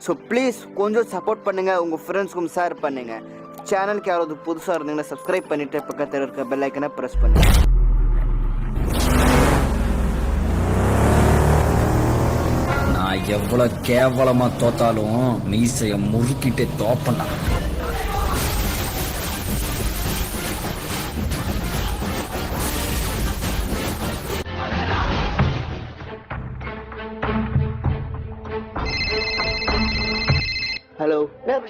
So please கொஞ்சம் support பண்ணுங்கள் உங்கள் ஃப்ரெண்ட்ஸ்க்கும் ஷேர் பண்ணுங்கள் சேனலுக்கு யாராவது புதுசாக இருந்தீங்கன்னா சப்ஸ்கிரைப் பண்ணிவிட்டு பக்கத்தில் இருக்க பெல்லைக்கனை ப்ரெஸ் பண்ணுங்கள் நான் எவ்வளோ கேவலமாக தோத்தாலும் மீசையை முறுக்கிட்டே தோப்பண்டா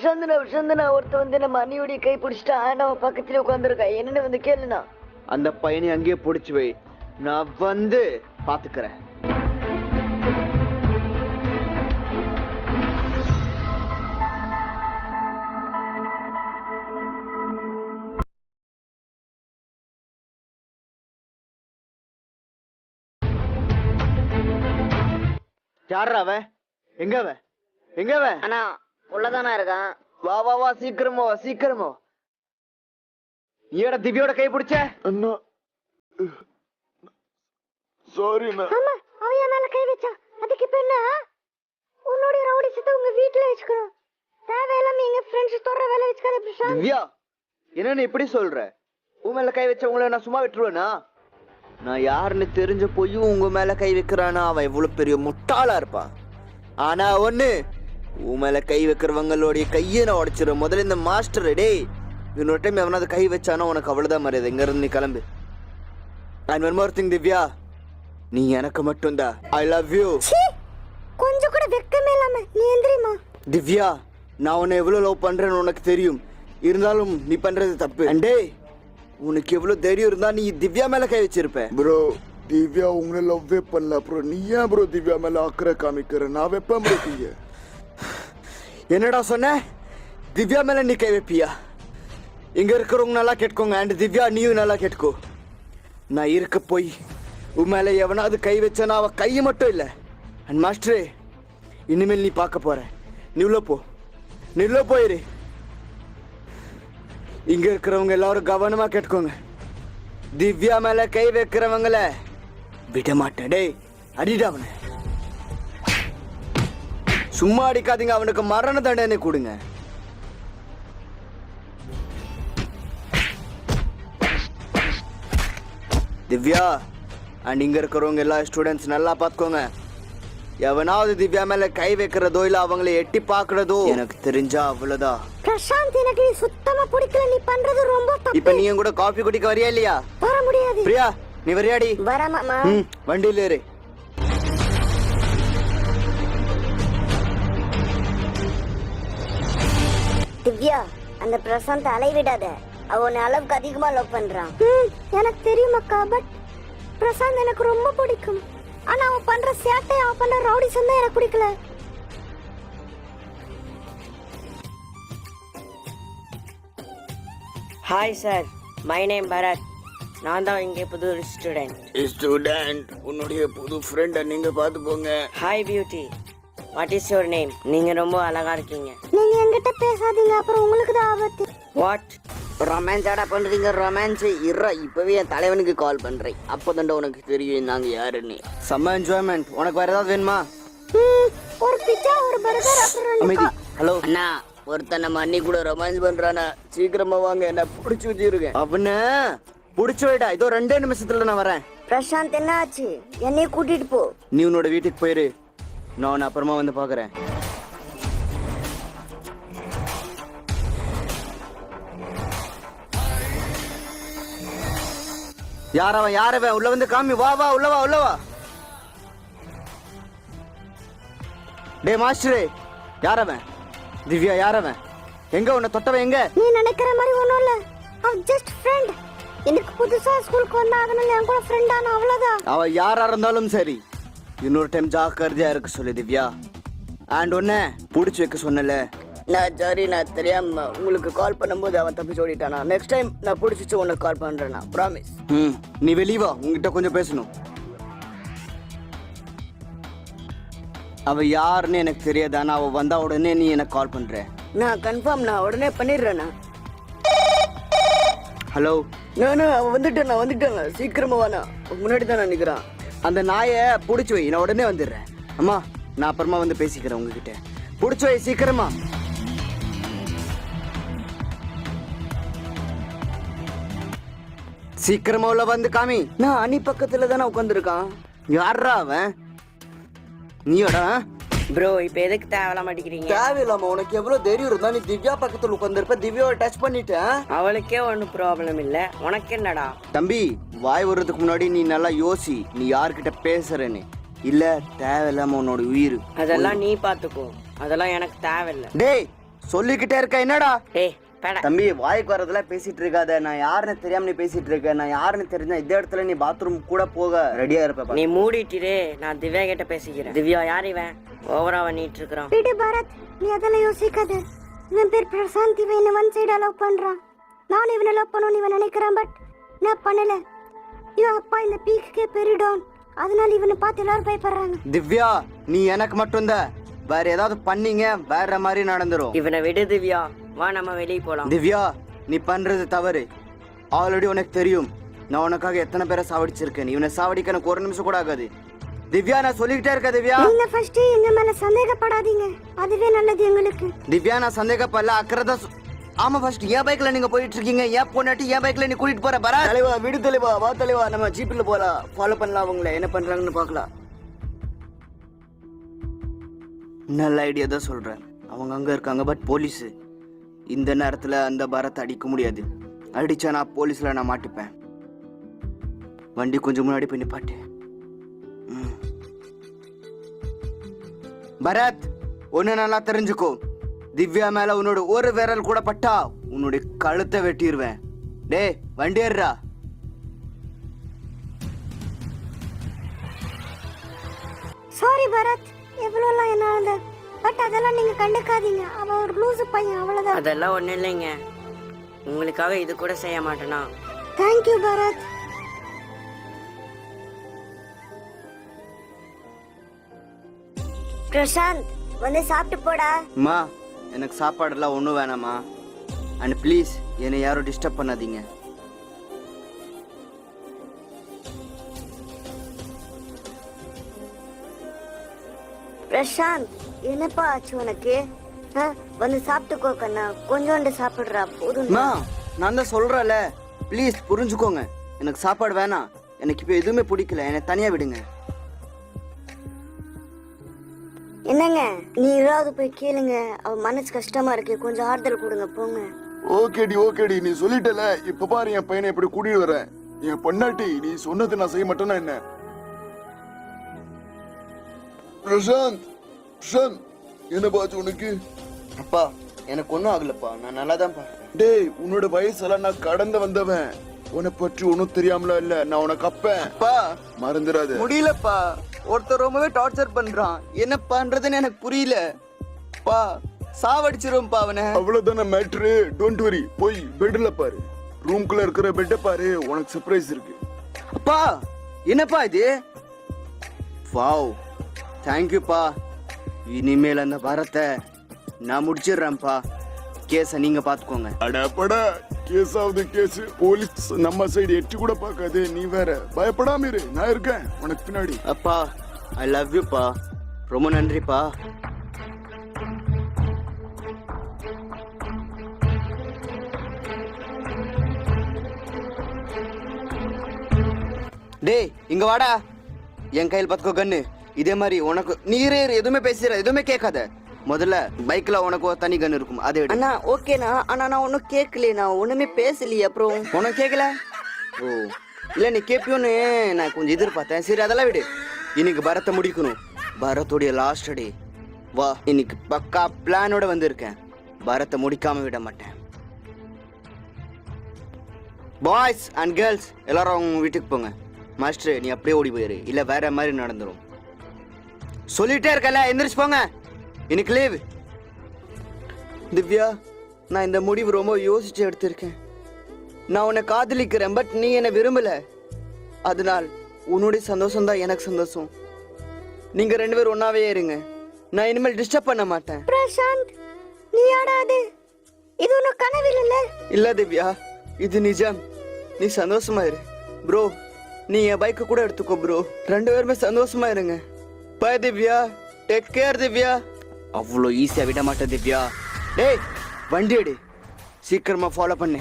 நான் பிரசாந்தனா பிரசாந்தனா ஒருத்த வந்து நம்ம அண்ணியோடைய கை பிடிச்சிட்டா நம்ம பக்கத்துல உட்காந்துருக்கேன் என்னன்னு வந்து கேளுண்ணா. அந்த பையனை அங்கேயே பிடிச்சி வை. நான் வந்து பார்த்துக்கிறேன். யாரா அவன்? எங்க அவன்? எங்க அவன்? அண்ணா உள்ளதானா இருக்கான்? வா வா வா சீக்கிரமா வா சீக்கிரமா வா. நீயோட திவ்யோட கை பிடிச்ச? அண்ணா. சாரிண்ணா ஆமா அவன் என் மேல கை வச்சான் அதுக்கு இப்ப என்ன? உன்னுடைய ரவுடி சத்த உங்க வீட்டுல வச்சுக்கணும். தேவையில்லாம எங்க ஃப்ரெண்ட்ஸ் தொடர வேலை வச்சுக்காத பிரசாந்த். திவ்யா என்ன நீ இப்படி சொல்ற? உன் மேல கை வச்சவங்கள நான் சும்மா விட்டுருவேனா? நான் யாருன்னு தெரிஞ்ச போயும் உங்க மேல கை வைக்கிறானா? அவன் எவ்வளவு பெரிய முட்டாளா இருப்பான். ஆனா ஒண்ணு உன் மேல கை வைக்கிறவங்களுடைய கையை நான் உடைச்சிடும் முதல்ல இந்த மாஸ்டர் டேய் இன்னொரு டைம் எவனாவது கை வச்சானா உனக்கு அவ்வளவுதான் மரியாதை. இங்க இருந்து நீ கிளம்பு. And one more thing Divya நீ எனக்கு மட்டும்தான் ஐ லவ் யூ கொஞ்சம் கூட வெக்கமே இல்லாம நீ எந்திரிமா திவ்யா நான் உன்னை எவ்வளவு லவ் பண்றேன்னு உனக்கு தெரியும். இருந்தாலும் நீ பண்றது தப்பு. அண்டே உனக்கு எவ்வளவு தைரியம் இருந்தா நீ திவ்யா மேல கை வச்சிருப்ப. ப்ரோ திவ்யா உங்களை லவ்வே பண்ணல. அப்புறம் நீ ஏன் ப்ரோ திவ்யா மேல அக்கறை காமிக்கிற? நான் வைப்பேன் ப்ரோ தீய என்னடா சொன்ன? திவ்யா மேல நீ கை வைப்பியா? இங்க இருக்கிறவங்க நல்லா கேட்கோங்க அண்ட் திவ்யா நீயும் நல்லா கேட்கோ நான் இருக்க போய் உன் மேல எவனாவது கை வச்சனா அவ கை மட்டும் இல்ல. அண்ட் மாஸ்டரே இனிமேல் நீ பார்க்க போற. நீ உள்ள போ. நீ உள்ள போயிரு இங்க இருக்கிறவங்க எல்லாரும் கவனமா கேட்கோங்க திவ்யா மேல கை வைக்கிறவங்கள விட மாட்டேன் டேய் அடிடா அவனை. சும்மா அடிக்காதீங்க அவனுக்கு மரண தண்டனை கொடுங்க. திவ்யா அண்ட் இங்க இருக்கிறவங்க எல்லா ஸ்டூடெண்ட்ஸ் நல்லா பார்த்துக்கோங்க. எவனாவது திவ்யா மேல கை வைக்கிறதோ இல்ல அவங்கள எட்டி பார்க்கறதோ எனக்கு தெரிஞ்சா அவ்வளவுதான் பிரசாந்த் எனக்கு சுத்தமா பிடிக்கல. நீ பண்றது ரொம்ப தப்பு. இப்ப நீ என் கூட காஃபி குடிக்க வரியா இல்லையா? வர முடியாது. பிரியா நீ வரியாடி? வர மாமா வண்டியில ஏறு. திவ்யா அந்த பிரசாந்த் அலைவிடாத அவன் உன்னை அளவுக்கு அதிகமா லவ் பண்றான். எனக்கு தெரியும் அக்கா பட் பிரசாந்த் எனக்கு ரொம்ப பிடிக்கும். ஆனா அவன் பண்ற சேட்டை அவன் பண்ற ரவுடிசம் தான் எனக்கு பிடிக்கல. Hi sir my name Bharath நான் தான் இங்கே புது ஸ்டூடெண்ட் ஸ்டூடெண்ட் உன்னுடைய புது ஃப்ரெண்ட நீங்க பாத்துக்கோங்க hi beauty what is your name நீங்கள் ரொம்ப அழகா இருக்கீங்க. நீங்க என்கிட்ட பேசாதீங்க. அப்புறம் உங்களுக்கு தான் ஆபத்து வாட் ரொமான்ஸாடா பண்றீங்க. ரொமான்ஸ் இறா இப்பவே என் தலைவனுக்கு கால் பண்றேன். அப்போதான்டா உனக்கு தெரியும் நாங்க யாருன்னு. செம்ம என்ஜாய்மெண்ட் உனக்கு வேற ஏதாவது வேணுமா? ஒரு பிச்சா ஒரு பர்கர் அமைதி. ஹலோ அண்ணா ஒருத்தன் நம்ம அண்ணி கூட ரொமான்ஸ் பண்றானா? சீக்கிரமா வாங்க. என்ன பிடிச்சி வச்சிருக்கேன். அவன புடிச்சு வைடா. இதோ ரெண்டே நிமிஷத்துல நான் வரேன். பிரசாந்த் என்ன ஆச்சு என்னைய கூட்டிட்டு போ. நீ உன்னோட வீட்டுக்கு போயிரு. நான் உன்னை அப்புறமா வந்து பாக்குறேன் யாரவன் யாரவன் உள்ள வந்து காமி. வா வா உள்ள வா உள்ள வா. டே மாஸ்டரே யாரவன் திவ்யா யாரவன் எங்க உன்னை தொட்டவன் எங்க? நீ நினைக்கிற மாதிரி ஒண்ணும் இல்ல. அவன் ஜஸ்ட் ஃப்ரெண்ட் எனக்கு புதுசா ஸ்கூலுக்கு வந்தா அதனால என் கூட ஃப்ரெண்ட் ஆன அவ்வளவுதான். அவ யாரா இருந்தாலும் சரி. இன்னொரு டைம் ஜாக்கிரதையா இருக்க சொல்லு திவ்யா. அண்ட் ஒன்ன புடிச்சு வைக்க சொன்னல நான் சாரி நான் தெரியாம உங்களுக்கு கால் பண்ணும்போது அவன் தப்பி ஓடிட்டானா நெக்ஸ்ட் டைம் நான் பிடிச்சிச்சு உனக்கு கால் பண்றேன்? ப்ராமிஸ் ம் நீ வெளிய வா உங்ககிட்ட கொஞ்சம் பேசணும். அவ யாருன்னு எனக்கு தெரியாது ஆனா அவ வந்தா உடனே நீ எனக்கு கால் பண்ற. நான் கன்ஃபார்ம் நான் உடனே பண்ணிடுறேண்ணா ஹலோ நானு அவன் வந்துட்டேன் நான் வந்துட்டேங்க சீக்கிரமா வாண்ணா. முன்னாடி தான் நான் நிற்கிறான் அந்த நாயை பிடிச்சி வை நான் உடனே வந்துடுறேன். அம்மா நான் அப்புறமா வந்து பேசிக்கிறேன் உங்ககிட்ட. பிடிச்சி வை சீக்கிரமா. சீக்கிரமா உள்ள வந்து காமி. நான் அணி பக்கத்துல தானே உட்காந்துருக்கான் யாரா அவன்? நீயோடா? ப்ரோ இப்போ எதுக்கு தேவையில்லாம அடிக்கிறீங்க? தேவையில்லாம உனக்கு எவ்வளவு தைரியம் இருந்தா நீ திவ்யா பக்கத்துல உட்காந்துருப்ப திவ்யாவை டச் பண்ணிட்டேன். அவளுக்கே ஒன்றும் ப்ராப்ளம் இல்லை. உனக்கு என்னடா? தம்பி வாய் வர்றதுக்கு முன்னாடி நீ நல்லா யோசி. நீ யார்கிட்ட பேசுறேன்னு. இல்ல தேவையில்லாம உன்னோட உயிர் அதெல்லாம் நீ பார்த்துக்கோ அதெல்லாம் எனக்கு தேவையில்லை. டேய் சொல்லிக்கிட்டே இருக்க என்னடா? டேய் பேட. தம்பி வாய்க்கு வரதெல்லாம் பேசிட்டு இருக்காத நான் யாருன்னு தெரியாம நீ பேசிட்டு இருக்க நான் யாருன்னு தெரிஞ்சா இந்த இடத்துல நீ பாத்ரூம் கூட போக ரெடியா இருப்ப நீ மூடிட்டிரு நான் திவ்யா கிட்ட பேசிக்கிறேன். திவ்யா யார் இவன்? ஓவரா பண்ணிட்டு இருக்கிறான் விடு பரத் நீ அதெல்லாம் யோசிக்காத. இவன் பேர் பிரசாந்த். இவன் என்ன ஒன் சைடா லவ் பண்றான். நான் இவனை லவ் பண்ணணும்னு இவன் நினைக்கிறான் பட் நான் பண்ணல. இவன் அப்பா இந்த பீக்குக்கே பெரிடான். அதனால இவனை பார்த்து எல்லாரும் பயப்படுறாங்க. திவ்யா நீ எனக்கு மட்டும்தான் வேற ஏதாவது பண்ணீங்க வேற மாதிரி நடந்துரும். இவனை விடு திவ்யா. வா நம்ம வெளியே போலாம். திவ்யா நீ பண்றது தவறு. ஆல்ரெடி உனக்கு தெரியும். நான் உனக்காக எத்தனை பேரை சாவடிச்சிருக்கேன். இவனை சாவடிக்க எனக்கு ஒரு நிமிஷம் கூட ஆகாது. திவ்யா நான் சொல்லிக்கிட்டே இருக்க திவ்யா. நீங்க ஃபர்ஸ்ட் எங்க மேல சந்தேகப்படாதீங்க. அதுவே நல்லது எங்களுக்கு. திவ்யா நான் சந்தேகப்படல. அக்கறதா சொ- ஆமா ஃபர்ஸ்ட் என் பைக்ல நீங்க போயிட்டு இருக்கீங்க ஏன் பொண்ணாட்டி என் பைக்ல நீ கூட்டிட்டு போற பரா. தலைவா விடு தலைவா. வா தலைவா. நம்ம ஜீப்ல போலாம். ஃபாலோ பண்ணலாம் அவங்கள என்ன பண்றாங்கன்னு பார்க்கலாம். நல்ல ஐடியா தான் சொல்றேன். அவங்க அங்க இருக்காங்க பட் போலீஸ் இந்த நேரத்தில் அந்த பரத் அடிக்க முடியாது. அடிச்சா நான் போலீஸில் நான் மாட்டிப்பேன். வண்டி கொஞ்சம் முன்னாடி போய் நிப்பாட்டு. பரத் ஒன்று நல்லா தெரிஞ்சுக்கோ. திவ்யா மேல உன்னோட ஒரு விரல் கூட பட்டா உன்னுடைய கழுத்தை வெட்டிடுவேன் டேய் வண்டி ஏறுறா சாரி பரத். எவ்வளோலாம் என்னால பட் அதெல்லாம் நீங்க கண்டுக்காதீங்க. அவன் ஒரு லூசு பையன் அவ்வளவுதான். அதெல்லாம் ஒண்ணும் இல்லைங்க. உங்களுக்காக இது கூட செய்ய மாட்டேனா? தேங்க்யூ பரத் பிரசாந்த் வந்து சாப்பிட்டு போடா. அம்மா எனக்கு சாப்பாடெல்லாம் ஒன்றும் வேணாம்மா. அண்ட் ப்ளீஸ் என்னை யாரும் டிஸ்டர்ப் பண்ணாதீங்க. பிரசாந்த் என்னப்பா ஆச்சு உனக்கு? வந்து சாப்பிட்டுக்கோ கண்ணா. கொஞ்சோண்டு சாப்பிடுறா போதும் நான் தான் சொல்கிறேன்ல ப்ளீஸ் புரிஞ்சுக்கோங்க. எனக்கு சாப்பாடு வேணாம். எனக்கு இப்போ எதுவுமே பிடிக்கல. என்னை தனியாக விடுங்க. என்னங்க? நீ ஏதாவது போய் கேளுங்க. அவ மனசு கஷ்டமா இருக்கு. கொஞ்சம் ஆறுதல் கொடுங்க. போங்க. ஓகேடி ஓகேடி. நீ சொல்லிட்டல. இப்ப பாரு என் பையனை எப்படி கூட்டிட்டு வரேன் என் பொண்டாட்டி நீ சொன்னது நான் செய்ய மாட்டேன்னா என்ன? பிரசாந்த் பிரசாந்த் என்ன பாச்சு உனக்கு? அப்பா எனக்கு ஒன்றும் ஆகலப்பா. நான் நல்லா தான் டேய் உன்னோட வயசெல்லாம் நான் கடந்து வந்தவன். உன்னை பற்றி ஒன்னும் தெரியாமல இல்ல. நான் உனக்கு அப்பேன் அப்பா மறந்துடாத. முடியலப்பா. ஒருத்தர் ரொம்பவே டார்ச்சர் பண்றான். என்ன பண்றதுன்னு எனக்கு புரியல. பா சாவடிச்சிருவோம்ப்பா அவனை. அவ்வளவுதானே மேட்ரு டோன்ட் வரி போய் பெட்ல பாரு. ரூம்குள்ள இருக்கிற பெட்டை பாரு. உனக்கு சர்ப்ரைஸ் இருக்கு. அப்பா என்னப்பா இது? வாவ் தேங்க்யூப்பா இனிமேல் அந்த வரத்தை நான் முடிச்சிடுறேன்ப்பா கேஸை நீங்க பாத்துக்கோங்க அடப்படா கேஸ் ஆகுது கேஸ். போலீஸ் நம்ம சைடு எட்டி கூட பார்க்காது. நீ வேற. பயப்படாம இரு. நான் இருக்கேன். உனக்கு பின்னாடி. அப்பா ஐ லவ் யூப்பா ரொம்ப நன்றிப்பா டேய் இங்க வாடா. என் கையில் பார்த்துக்கோ கண்ணு இதே மாதிரி உனக்கு நீரே எதுவுமே பேசுற எதுவுமே கேட்காத. முதல்ல பைக்ல உனக்கு ஒரு தனி கன் இருக்கும் அதை அண்ணா ஓகேண்ணா. ஆனா நான் ஒன்றும் கேட்கலையே நான் ஒண்ணுமே பேசலையே அப்புறம். உனக்கு கேட்கல? ஓ. இல்ல நீ கேப்பியோன்னு நான் கொஞ்சம் எதிர்பார்த்தேன். சரி அதெல்லாம் விடு. இன்னைக்கு பரத்தை முடிக்கணும். பரத்தோடைய லாஸ்ட் டே வா இன்னைக்கு பக்கா பிளானோட வந்திருக்கேன். பரத்தை முடிக்காம விட மாட்டேன். பாய்ஸ் அண்ட் கேர்ள்ஸ் எல்லாரும் அவங்க வீட்டுக்கு போங்க. மாஸ்டர் நீ அப்படியே ஓடி போயிரு. இல்ல வேற மாதிரி நடந்துரும். சொல்லிட்டே இருக்கல எந்திரிச்சு போங்க. இன்னைக்கு லீவ் திவ்யா நான் இந்த முடிவு ரொம்ப யோசிச்சு எடுத்திருக்கேன். நான் உன்னை காதலிக்கிறேன் பட் நீ என்னை விரும்பல. அதனால் உன்னுடைய சந்தோஷம் தான் எனக்கு சந்தோஷம். நீங்க ரெண்டு பேரும் ஒன்னாவே இருங்க. நான் இனிமேல் டிஸ்டர்ப் பண்ண மாட்டேன். பிரசாந்த் நீ ஆடாது இது உனக்கு கனவில் இல்ல? இல்ல திவ்யா இது நிஜம். நீ சந்தோஷமா இரு. ப்ரோ நீ என் பைக்கை கூட எடுத்துக்கோ ப்ரோ ரெண்டு பேருமே சந்தோஷமா இருங்க. Bye Divya take care Divya. அவ்வளோ ஈஸியாக விட மாட்டேன் திவ்யா. டேய் வண்டி எடு. சீக்கிரமா ஃபாலோ பண்ணு.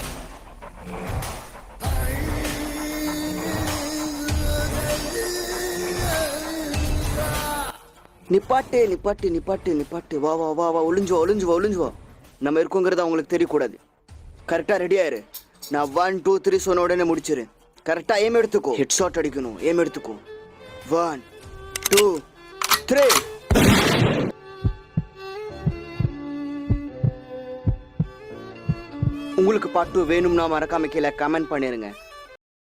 நிப்பாட்டு நிப்பாட்டு நிப்பாட்டு நிப்பாட்டு. வா வா வா வா ஒளிஞ்சு வா ஒளிஞ்சு வா ஒளிஞ்சு வா நம்ம இருக்கோங்கிறது அவங்களுக்கு தெரியக்கூடாது. கரெக்டாக ரெடி ஆயிரு நான் ஒன் டூ த்ரீ சொன்ன உடனே முடிச்சிரு. கரெக்டாக ஏம் எடுத்துக்கோ. ஹெட் ஷாட் அடிக்கணும். ஏம் எடுத்துக்கோ. ஒன் டூ த்ரீ உங்களுக்கு பாட்டு வேணும்னா மறக்காம கீழே கமெண்ட் பண்ணிருங்க.